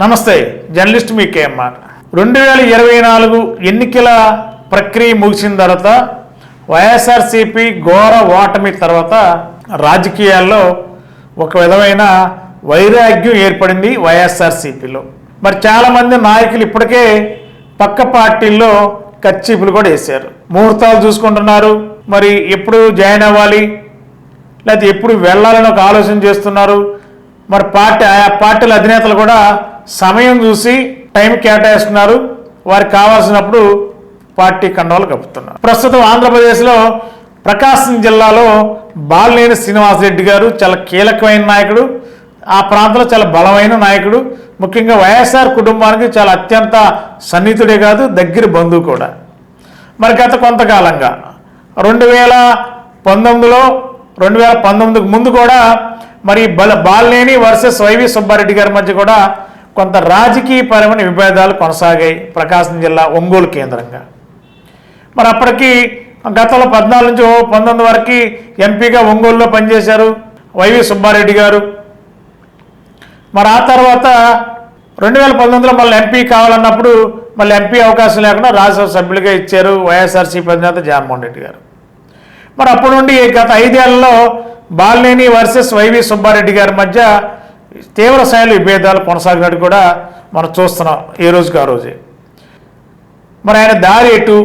నమస్తే జర్నలిస్ట్ మీ కేఎంఆర్. రెండు వేల ఇరవై నాలుగు ఎన్నికల ప్రక్రియ ముగిసిన తర్వాత వైఎస్ఆర్సీపీ ఘోర ఓటమి తర్వాత రాజకీయాల్లో ఒక విధమైన వైరాగ్యం ఏర్పడింది వైఎస్ఆర్సీపీలో. మరి చాలామంది నాయకులు ఇప్పటికే పక్క పార్టీల్లో కచ్చిపులు కూడా వేశారు. ముహూర్తాలు చూసుకుంటున్నారు. మరి ఎప్పుడు జాయిన్ అవ్వాలి? లేకపోతే ఎప్పుడు వెళ్ళాలని ఒక ఆలోచన చేస్తున్నారు? మరి పార్టీ ఆయా పార్టీల అధినేతలు కూడా సమయం చూసి టైం కేటాయిస్తున్నారు. వారికి కావాల్సినప్పుడు పార్టీ కండవాలు కప్పుతున్నారు. ప్రస్తుతం ఆంధ్రప్రదేశ్లో ప్రకాశం జిల్లాలో బాలినేని శ్రీనివాసరెడ్డి గారు చాలా కీలకమైన నాయకుడు. ఆ ప్రాంతంలో చాలా బలమైన నాయకుడు. ముఖ్యంగా వైఎస్ఆర్ కుటుంబానికి చాలా అత్యంత సన్నిహితుడే కాదు దగ్గర బంధువు కూడా. మరి గత కొంతకాలంగా రెండు వేల పంతొమ్మిదిలో రెండు వేల పంతొమ్మిదికి ముందు కూడా మరి బల బాలినేని వర్సెస్ వైవి సుబ్బారెడ్డి గారి మధ్య కూడా కొంత రాజకీయపరమైన విభేదాలు కొనసాగాయి ప్రకాశం జిల్లా ఒంగోలు కేంద్రంగా. మరి అప్పటికి గతంలో పద్నాలుగు నుంచి పంతొమ్మిది వరకు ఎంపీగా ఒంగోలులో పనిచేశారు వైవి సుబ్బారెడ్డి గారు. మరి ఆ తర్వాత రెండు వేల పంతొమ్మిదిలో మళ్ళీ ఎంపీ కావాలన్నప్పుడు మళ్ళీ ఎంపీ అవకాశం లేకుండా రాజ్యసభ సభ్యులుగా ఇచ్చారు వైఎస్ఆర్సీపీ అధినేత జగన్మోహన్ రెడ్డి గారు. మరి అప్పటి నుండి గత ఐదేళ్ళలో బాలినేని వర్సెస్ వైవి సుబ్బారెడ్డి గారి మధ్య తీవ్ర స్థాయిలో విభేదాలు కొనసాగినట్టు కూడా మనం చూస్తున్నాం ఏ రోజుకి ఆ రోజే. మరి ఆయన దారి ఎటు?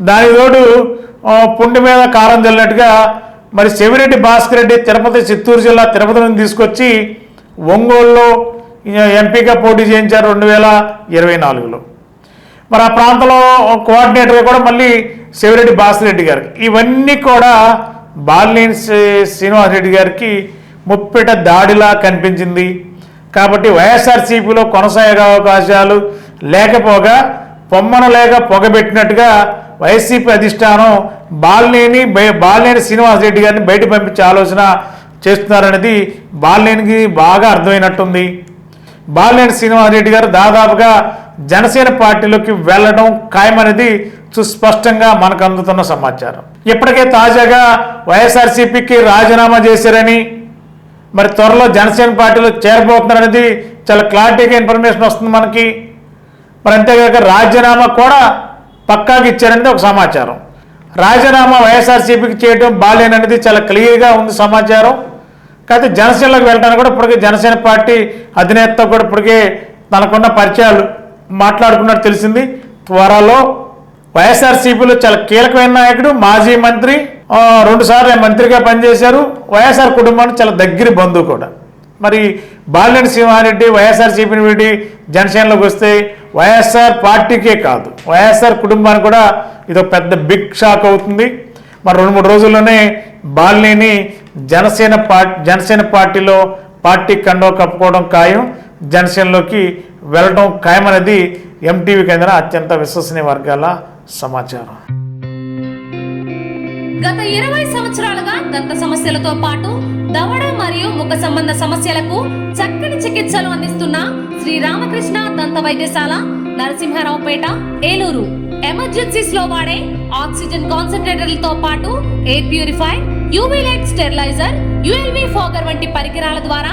దాని తోడు పుండి మీద కారం చల్లినట్టుగా మరి చెవిరెడ్డి భాస్కర్ రెడ్డి తిరుపతి చిత్తూరు జిల్లా తిరుపతి నుంచి తీసుకొచ్చి ఒంగోలులో ఎంపీగా పోటీ చేయించారు రెండు వేల ఇరవై నాలుగులో. మరి ఆ ప్రాంతంలో కోఆర్డినేటర్ కూడా మళ్ళీ శివరెడ్డి భాస్కరెడ్డి గారికి ఇవన్నీ కూడా బాలినేని శ్రీనివాస్ శ్రీనివాసరెడ్డి గారికి ముప్పిట దాడిలా కనిపించింది. కాబట్టి వైఎస్ఆర్సీపీలో కొనసాగే అవకాశాలు లేకపోగా పొమ్మన లేక పొగబెట్టినట్టుగా వైసీపీ అధిష్టానం బాలినేని బయ- బాలినేని శ్రీనివాసరెడ్డి గారిని బయట పంపించే ఆలోచన చేస్తున్నారనేది బాలినేనికి బాగా అర్థమైనట్టుంది. బాలినేని శ్రీనివాసరెడ్డి గారు దాదాపుగా జనసేన పార్టీలోకి వెళ్ళడం ఖాయమనేది సుస్పష్టంగా మనకు అందుతున్న సమాచారం. ఇప్పటికే తాజాగా వైఎస్ఆర్సీపీకి రాజీనామా చేశారని మరి త్వరలో జనసేన పార్టీలో చేరబోతున్నారనేది చాలా క్లారిటీగా ఇన్ఫర్మేషన్ వస్తుంది మనకి. మరి అంతేకాక రాజీనామా కూడా పక్కాగా ఇచ్చారనేది ఒక సమాచారం. రాజీనామా వైఎస్ఆర్సీపీకి చేయడం బాలేననేది చాలా క్లియర్గా ఉంది సమాచారం. కాకపోతే జనసేనలోకి వెళ్ళడానికి కూడా ఇప్పటికే జనసేన పార్టీ అధినేతతో కూడా ఇప్పటికే తనకున్న పరిచయాలు మాట్లాడుకున్నట్టు తెలిసింది. త్వరలో వైఎస్ఆర్సీపీలో చాలా కీలకమైన నాయకుడు మాజీ మంత్రి ఆ, రెండుసార్లు మంత్రిగా పనిచేశారు. వైఎస్ఆర్ కుటుంబానికి చాలా దగ్గర బంధువు కూడా. మరి బాలినేని సింహారెడ్డి వైఎస్ఆర్సీపీని వీడి జనసేనలోకి వస్తే వైఎస్ఆర్ పార్టీకే కాదు. వైఎస్ఆర్ కుటుంబానికి కూడా ఇది ఒక పెద్ద బిగ్ షాక్ అవుతుంది. మరి రెండు మూడు రోజుల్లోనే బాలినేని జనసేన పార్టీ జనసేన పార్టీలో పార్టీ కండో కప్పుకోవడం ఖాయం. జనసేనలోకి వెళ్ళడం ఖాయమనేది ఎంటీవీ కేంద్ర అత్యంత విశ్వసనీయ వర్గాల సమాచారం. గత ఇరవై సంవత్సరాలుగా దంత సమస్యలతో పాటు దవడ మరియు ముఖ సంబంధ సమస్యలకు చక్కని చికిత్సలు అందిస్తున్న శ్రీ రామకృష్ణ దంత వైద్యశాల నరసింహారావుపేట ఏలూరు. ఎమర్జెన్సీస్లో వాడే ఆక్సిజన్ కాన్సన్ట్రేటర్లతో పాటు air purify UV light steriliser ULV fogger వంటి పరికరాల ద్వారా